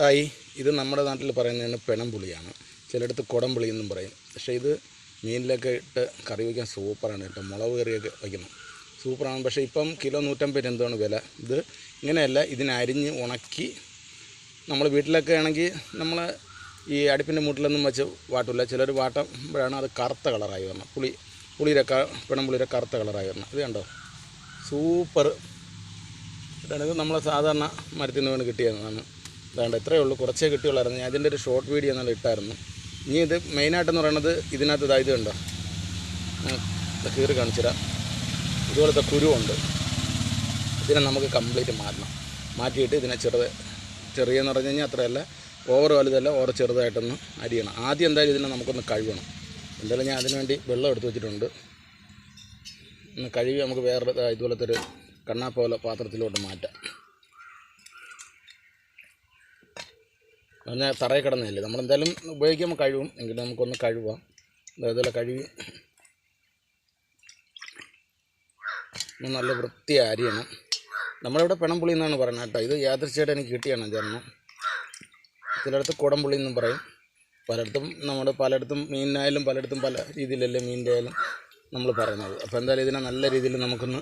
Hi ഇത് നമ്മുടെ നാട്ടിൽ പറയുന്നതിന് പിണംപുളിയാണ് ചിലയിടത്ത് കുടംപുളി എന്നും പറയും. പക്ഷേ ഇത് മീനിലൊക്കെ ഇട്ട് കറി വയ്ക്കാൻ സൂപ്പറാണ് കേട്ടോ. മുളക് കറിയൊക്കെ വയ്ക്കണം. സൂപ്പറാണ്. പക്ഷേ ഇപ്പം കിലോ നൂറ്റമ്പത് എന്താണ് വില. ഇത് ഇങ്ങനെയല്ല ഇതിനരിഞ്ഞ് ഉണക്കി നമ്മൾ വീട്ടിലൊക്കെ ആണെങ്കിൽ നമ്മൾ ഈ അടുപ്പിന്റെ മൂട്ടിലൊന്നും വെച്ച് വാട്ടില്ല ചിലർ വാട്ടുമ്പോഴാണ് അത് കറുത്ത കളറായി വരണം. പുളി പുളിയുടെ ക പെണംപുളിയുടെ കറുത്ത കളറായി വരണം. ഇത് കണ്ടോ? സൂപ്പർ. ഇതാണ് ഇത് നമ്മൾ സാധാരണ മരത്തിൽ നിന്ന് വീണ് കിട്ടിയതാണ് ഇതാണ്ട് ഇത്രയേ ഉള്ളൂ. കുറച്ചേ കിട്ടിയുള്ളായിരുന്നു. ഞാൻ ഇതിന്റെ ഒരു ഷോർട്ട് വീഡിയോ എന്നാൽ ഇട്ടായിരുന്നു. ഇനി ഇത് മെയിനായിട്ടെന്ന് പറയുന്നത് ഇതിനകത്ത് ഇതാ ഇത് കണ്ടോ? കീറി കാണിച്ചുതരാം ഇതുപോലത്തെ കുരുവുണ്ട്. ഇതിനെ നമുക്ക് കംപ്ലീറ്റ് മാറ്റണം. മാറ്റിയിട്ട് ഇതിനെ ചെറുത് ചെറിയെന്ന് പറഞ്ഞു കഴിഞ്ഞാൽ അത്രയല്ല. ഓവർ വലുതല്ല ഓവർ ചെറുതായിട്ടൊന്ന് അരിയണം. ആദ്യം എന്തായാലും ഇതിനെ നമുക്കൊന്ന് കഴുകണം. എന്തായാലും ഞാൻ അതിനുവേണ്ടി വെള്ളം എടുത്ത് വെച്ചിട്ടുണ്ട്. ഒന്ന് കഴുകി നമുക്ക് വേറെ ഇതുപോലത്തെ ഒരു കണ്ണാപ്പോലെ പാത്രത്തിലോട്ട് മാറ്റാം. പറഞ്ഞാൽ തറയിൽ കിടന്നതല്ലേ നമ്മളെന്തായാലും ഉപയോഗിക്കുമ്പോൾ കഴുകും. എങ്കിലും നമുക്കൊന്ന് കഴുകാം. ദാ ഇതുപോലെ കഴുകി. നല്ല വൃത്തി അരിയണം. നമ്മളിവിടെ പെണംപുളി എന്നാണ് പറയുന്നത് കേട്ടോ. ഇത് യാദൃശ്യമായിട്ട് എനിക്ക് കിട്ടിയാണ് ചേർന്ന് ചിലയിടത്ത് കുടംപുളി എന്നും പറയും. പലയിടത്തും നമ്മുടെ പലയിടത്തും മീനിനായാലും പലയിടത്തും പല രീതിയിലല്ലേ മീനിന്റെ ആയാലും നമ്മൾ പറയുന്നത്. അപ്പോൾ എന്തായാലും ഇതിനെ നല്ല രീതിയിൽ നമുക്കൊന്ന്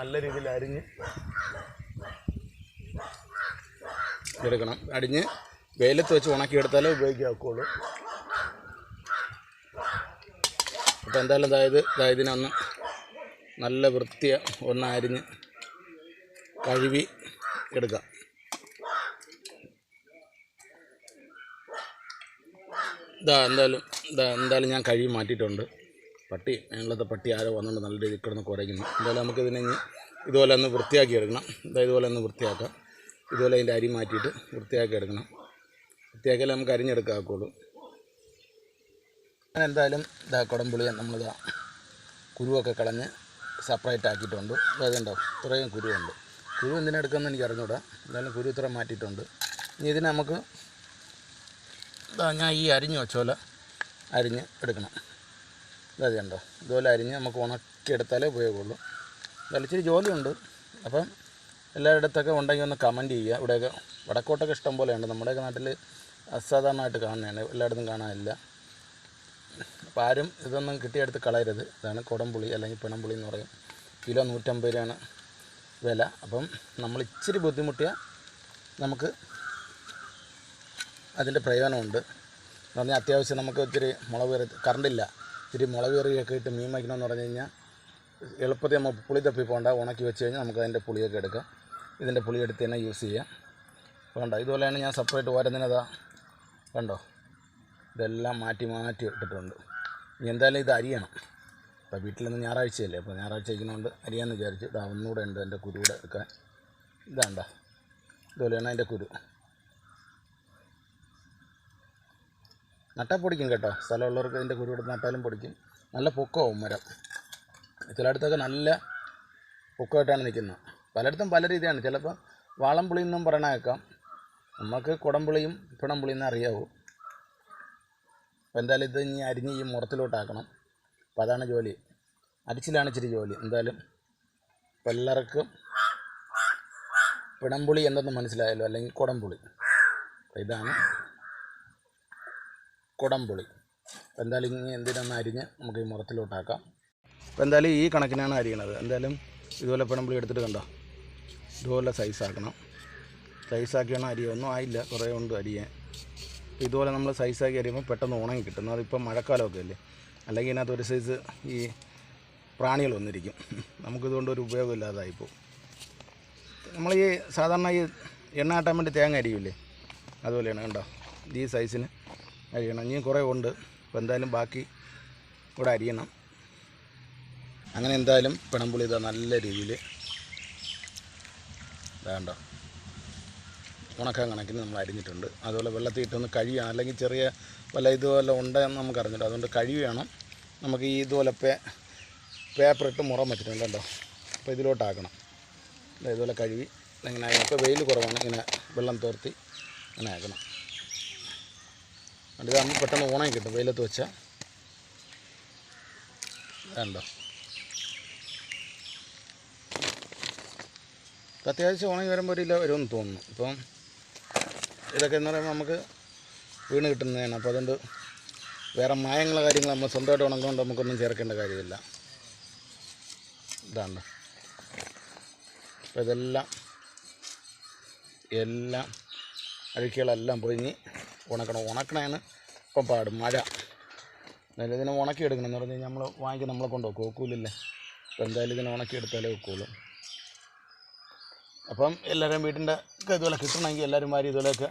നല്ല രീതിയിൽ അരിഞ്ഞ് എടുക്കണം. അടിഞ്ഞ് വെയിലത്ത് വെച്ച് ഉണക്കിയെടുത്താലേ ഉപയോഗിക്കാക്കുള്ളൂ അപ്പോൾ എന്തായാലും അതായത് ഇതായതിനൊന്ന് നല്ല വൃത്തിയ ഒന്ന് അരിഞ്ഞ് കഴുകി എടുക്കാം. ഇതാ എന്തായാലും ഇതാ എന്തായാലും ഞാൻ കഴുകി മാറ്റിയിട്ടുണ്ട്. പട്ടി ഞങ്ങളത്തെ പട്ടി ആരോ വന്നുകൊണ്ട് നല്ല രീതിയിൽ കിടന്ന് കുറയ്ക്കുന്നു എന്തായാലും നമുക്കിതിനെ ഇതുപോലെ ഒന്ന് വൃത്തിയാക്കി എടുക്കണം. ഇതാ ഇതുപോലെ ഒന്ന് വൃത്തിയാക്കാം. ഇതുപോലെ അതിന്റെ അരി മാറ്റിയിട്ട് വൃത്തിയാക്കി എടുക്കണം. വൃത്തിയാക്കിയാലേ നമുക്ക് അരിഞ്ഞെടുക്കാക്കുള്ളൂ ഞാൻ എന്തായാലും ഇതാ കുടംപുളിയെ നമ്മളിതാ കുരുവൊക്കെ കളഞ്ഞ് സെപ്പറേറ്റ് ആക്കിയിട്ടുണ്ട്. അതുണ്ടോ ഇത്രയും കുരുവുണ്ട്. കുരു എന്തിനെടുക്കുമെന്ന് എനിക്ക് അറിഞ്ഞൂടാ എന്തായാലും കുരു ഇത്ര മാറ്റിയിട്ടുണ്ട്. ഇനി ഇതിനെ നമുക്ക് ഞാൻ ഈ അരിഞ്ഞ് വെച്ചോല അരിഞ്ഞ് എടുക്കണം. ഇതാ കണ്ടോ? ഇതുപോലെ അരിഞ്ഞ് നമുക്ക് ഉണക്കിയെടുത്താലേ ഉപയോഗമുള്ളൂ. എന്തായാലും ഇച്ചിരി ജോലിയുണ്ട്. അപ്പം എല്ലായിടത്തൊക്കെ ഉണ്ടെങ്കിൽ ഒന്ന് കമന്റ് ചെയ്യുക. ഇവിടെയൊക്കെ വടക്കോട്ടൊക്കെ ഇഷ്ടം പോലെയുണ്ട്. നമ്മുടെയൊക്കെ നാട്ടിൽ അസാധാരണമായിട്ട് കാണുന്നതാണ്. എല്ലായിടത്തും കാണാനില്ല. അപ്പോൾ ആരും ഇതൊന്നും കിട്ടിയെടുത്ത് കളയരുത്. ഇതാണ് കുടംപുളി അല്ലെങ്കിൽ പിണംപുളി എന്ന് പറയും. കിലോ നൂറ്റമ്പത് രൂപയാണ് വില. അപ്പം നമ്മൾ ഇച്ചിരി ബുദ്ധിമുട്ടിയാൽ നമുക്ക് അതിന്റെ പ്രയോജനമുണ്ട്. എന്ന് പറഞ്ഞാൽ അത്യാവശ്യം നമുക്ക് ഇത്തിരി മുളക് കയറി കറണ്ടില്ല ഇത്തിരി മുളക് കയറിയൊക്കെ ഇട്ട് മീൻ വയ്ക്കണമെന്ന് പറഞ്ഞു കഴിഞ്ഞാൽ എളുപ്പത്തിൽ നമ്മൾ പുളി തപ്പി പോകണ്ട ഉണക്കി വെച്ച് കഴിഞ്ഞാൽ നമുക്ക് അതിന്റെ പുളിയൊക്കെ എടുക്കാം. ഇതിന്റെ പുളി എടുത്ത് തന്നെ യൂസ് ചെയ്യാം. അപ്പോൾ കണ്ടോ ഇതുപോലെയാണ് ഞാൻ സെപ്പറേറ്റ് ഓരോന്നിനതാ കണ്ടോ? ഇതെല്ലാം മാറ്റി മാറ്റി ഇട്ടിട്ടുണ്ട്. ഇനി എന്തായാലും ഇത് അരിയണം. അപ്പോൾ വീട്ടിലൊന്ന് ഞായറാഴ്ചയല്ലേ അപ്പോൾ ഞായറാഴ്ച ഇരിക്കുന്നതുകൊണ്ട് അരിയാന്ന് വിചാരിച്ചു ഇതാ ഒന്നുകൂടെ ഉണ്ട് എന്റെ കുരുവിടെ എടുക്കാൻ ഇതാണ്ട ഇതുപോലെയാണ് അതിന്റെ കുരു. നട്ടാൽ പൊടിക്കും കേട്ടോ. സ്ഥലമുള്ളവർക്ക് ഇതിന്റെ കുരു എടുത്ത് നട്ടാലും പൊടിക്കും. നല്ല പൊക്കമാവും മരം. ചിലയിടത്തൊക്കെ നല്ല പൊക്കമായിട്ടാണ് നിൽക്കുന്നത്. പലയിടത്തും പല രീതിയാണ്. ചിലപ്പോൾ വാളംപുളി എന്നും പറയണ കേൾക്കാം നമുക്ക് കുടംപുളിയും പിണംപുളിയും എന്ന് അറിയാവൂ. അപ്പോൾ എന്തായാലും ഇത് ഇനി അരിഞ്ഞ് ഈ മുറത്തിലോട്ടാക്കണം. അപ്പോൾ അതാണ് ജോലി. അരിച്ചിലാണ് ഇച്ചിരി ജോലി. എന്തായാലും എല്ലാവർക്കും പിണംപുളി എന്തെന്ന് മനസ്സിലായല്ലോ. അല്ലെങ്കിൽ കുടംപുളി. ഇതാണ് കുടംപുളി. അപ്പോൾ എന്തായാലും ഇനി എന്തിനൊന്ന് അരിഞ്ഞ് നമുക്ക് ഈ മുറത്തിലോട്ടാക്കാം. അപ്പോൾ എന്തായാലും ഈ കണക്കിനാണ് അരിയണത്. എന്തായാലും ഇതുപോലെ പിണംപുളി എടുത്തിട്ട് കണ്ടോ? ഇതുപോലെ സൈസാക്കണം. സൈസാക്കിയാണ് അരി. ഒന്നും ആയില്ല. കുറേ ഉണ്ട് അപ്പോൾ ഇതുപോലെ നമ്മൾ സൈസാക്കി അരിയുമ്പോൾ പെട്ടെന്ന് ഉണങ്ങി കിട്ടുന്നു അതിപ്പോൾ മഴക്കാലമൊക്കെ അല്ലേ? അല്ലെങ്കിൽ ഇതിനകത്ത് ഒരു സൈസ് ഈ പ്രാണികൾ വന്നിരിക്കും. നമുക്കിതുകൊണ്ട് ഒരു ഉപയോഗമില്ലാതായിപ്പോൾ നമ്മൾ ഈ സാധാരണ ഈ എണ്ണ ആട്ടാൻ വേണ്ടി തേങ്ങ അരിയില്ലേ അതുപോലെയാണ് കണ്ടോ? ഈ സൈസിന് അരിയണം. ഇനിയും കുറേ ഉണ്ട്. അപ്പോൾ എന്തായാലും ബാക്കി ഇവിടെ അരിയണം. അങ്ങനെ എന്തായാലും പിണമ്പുളി ഇതാ നല്ല രീതിയിൽ വേണ്ട. ഉണക്കാൻ കണക്കിന് നമ്മൾ അരിഞ്ഞിട്ടുണ്ട്. അതുപോലെ വെള്ളത്തിൽ ഇട്ടൊന്ന് കഴുകണം അല്ലെങ്കിൽ ചെറിയ വല്ല ഇതുപോലെ ഉണ്ടെന്ന് നമുക്ക് അറിഞ്ഞിട്ട് അതുകൊണ്ട് വേണം. നമുക്ക് ഈ ഇതുപോലെ പേ പേപ്പർ ഇട്ട് മുറം വെച്ചിട്ടുണ്ട് കേട്ടോ. അപ്പോൾ ഇതിലോട്ടാക്കണം ഇതുപോലെ കഴുകി ഇങ്ങനെ ഇപ്പോൾ വെയിൽ കുറവാണ്. ഇങ്ങനെ വെള്ളം തോർത്തി അങ്ങനെ ആക്കണം. അതുകൊണ്ട് ഇതാകുമ്പോൾ പെട്ടെന്ന് ഉണങ്ങി കിട്ടും. വെയിലത്ത് വെച്ചാൽ വേണ്ടോ? അത്യാവശ്യം ഉണങ്ങി വരുമ്പോൾ ഒരു ഇല്ല വരുമെന്ന് തോന്നുന്നു. ഇപ്പം ഇതൊക്കെ എന്ന് പറയുമ്പോൾ നമുക്ക് വീണ് കിട്ടുന്നതാണ്. അപ്പോൾ അതുകൊണ്ട് വേറെ മായങ്ങളോ കാര്യങ്ങൾ നമ്മൾ സ്വന്തമായിട്ട് ഉണങ്ങുകൊണ്ട് നമുക്കൊന്നും ചേർക്കേണ്ട കാര്യമില്ല. ഇതാണ്. അപ്പോൾ ഇതെല്ലാം എല്ലാം അഴുക്കുകളെല്ലാം പൊഴിഞ്ഞ് ഉണക്കണം ഉണക്കണേന്ന് ഇപ്പം പാടും. മഴ. എന്നാലും ഇതിനെ ഉണക്കിയെടുക്കണം എന്ന് പറഞ്ഞു കഴിഞ്ഞാൽ നമ്മൾ വാങ്ങിക്കാൻ നമ്മളെ കൊണ്ടുപോകും ഒക്കൂലില്ലേ അപ്പോൾ എന്തായാലും ഇതിനെ ഉണക്കിയെടുത്താലേ ഒക്കുള്ളൂ അപ്പം എല്ലാവരും വീട്ടിന്റെ ഒക്കെ ഇതുപോലെ കിട്ടണമെങ്കിൽ എല്ലാവരും വാരി ഇതുപോലെയൊക്കെ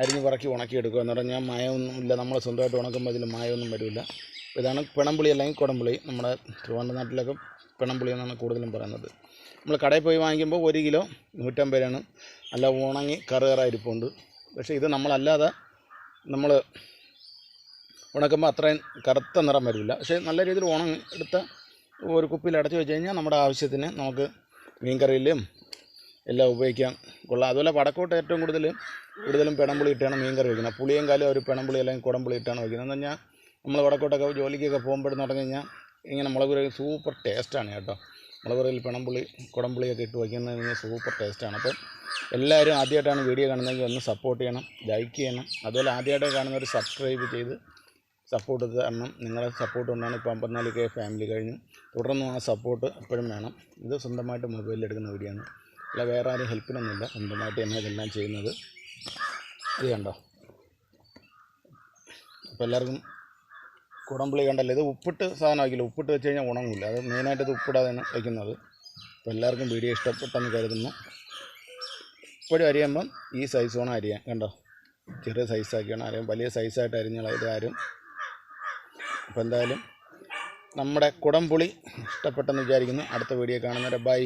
അരിഞ്ഞ് പറക്കി ഉണക്കിയെടുക്കുക എന്ന് പറഞ്ഞാൽ മായമൊന്നും ഇല്ല. നമ്മൾ സ്വന്തമായിട്ട് ഉണക്കുമ്പോൾ അതിൽ മായമൊന്നും വരില്ല. ഇതാണ് പിണംപുളി അല്ലെങ്കിൽ കുടംപുളി. നമ്മുടെ തിരുവനന്തപുരം നാട്ടിലൊക്കെ പിണംപുളി എന്നാണ് കൂടുതലും പറയുന്നത്. നമ്മൾ കടയിൽ പോയി വാങ്ങിക്കുമ്പോൾ ഒരു കിലോ നൂറ്റമ്പത് രൂപയാണ്. നല്ല ഉണങ്ങി കറുകറായിരിപ്പുണ്ട്. പക്ഷേ ഇത് നമ്മളല്ലാതെ നമ്മൾ ഉണക്കുമ്പോൾ അത്രയും കറുത്ത നിറം വരില്ല. പക്ഷേ നല്ല രീതിയിൽ ഉണങ്ങി എടുത്ത ഒരു കുപ്പിയിൽ അടച്ചു വെച്ച് കഴിഞ്ഞാൽ നമ്മുടെ ആവശ്യത്തിന് നമുക്ക് മീൻ കറിയിലും എല്ലാം ഉപയോഗിക്കാൻ കൊള്ളാം. അതുപോലെ വടക്കോട്ട് ഏറ്റവും കൂടുതൽ കൂടുതലും പിണമ്പുളി ഇട്ടാണ് മീൻ കറി വയ്ക്കുന്നത്. പുളിയും കാലം ഒരു പിണമ്പുളി അല്ലെങ്കിൽ കുടംപുളി ഇട്ടാണ് വയ്ക്കുന്നത്. എന്ന് പറഞ്ഞാൽ നമ്മൾ വടക്കോട്ടൊക്കെ ജോലിക്കൊക്കെ പോകുമ്പോഴെന്ന് പറഞ്ഞു കഴിഞ്ഞാൽ ഇങ്ങനെ മുളക് കറി സൂപ്പർ ടേസ്റ്റാണ് കേട്ടോ. മുളക് കറിയിൽ പിണമ്പുളി കുടംപുളിയൊക്കെ ഇട്ട് വയ്ക്കുന്നത് സൂപ്പർ ടേസ്റ്റാണ് അപ്പം എല്ലാവരും ആദ്യമായിട്ടാണ് വീഡിയോ കാണുന്നതെങ്കിൽ ഒന്ന് സപ്പോർട്ട് ചെയ്യണം ലൈക്ക് ചെയ്യണം. അതുപോലെ ആദ്യമായിട്ട് കാണുന്നവർ സബ്സ്ക്രൈബ് ചെയ്ത് സപ്പോർട്ട് തരണം. നിങ്ങളുടെ സപ്പോർട്ട് കൊണ്ടാണ് ഇപ്പോൾ അമ്പത്തിനാല് കെ ഫാമിലി കഴിഞ്ഞു തുടർന്നും ആ സപ്പോർട്ട് എപ്പോഴും വേണം. ഇത് സ്വന്തമായിട്ട് മൊബൈലിൽ എടുക്കുന്ന വീഡിയോ ആണ്. അല്ല വേറെ ആരും ഹെൽപ്പിനൊന്നുമില്ല. സ്വന്തമായിട്ട് തന്നെ ഇതെല്ലാം ചെയ്യുന്നത്. ഇത് കണ്ടോ? അപ്പോൾ എല്ലാവർക്കും കുടംപുളി കണ്ടല്ലോ? ഇത് ഉപ്പിട്ട് സാധനമാക്കില്ല ഉപ്പിട്ട് വെച്ച് കഴിഞ്ഞാൽ ഉണങ്ങില്ല അത് മെയിനായിട്ട് ഇത് ഉപ്പിടാതെയാണ് വയ്ക്കുന്നത്. അപ്പോൾ എല്ലാവർക്കും വീഡിയോ ഇഷ്ടപ്പെട്ടെന്ന് കരുതുന്നു. ഇപ്പോഴും അരിയുമ്പം ഈ സൈസ് വേണം അരിയാൻ കണ്ടോ? ചെറിയ സൈസാക്കിയാണ് അരിയാൻ വലിയ സൈസായിട്ട് അരിഞ്ഞത് ആരും. അപ്പോൾ എന്തായാലും നമ്മുടെ കുടംപുളി ഇഷ്ടപ്പെട്ടെന്ന് വിചാരിക്കുന്നു. അടുത്ത വീഡിയോ കാണുന്നവരെ ബൈ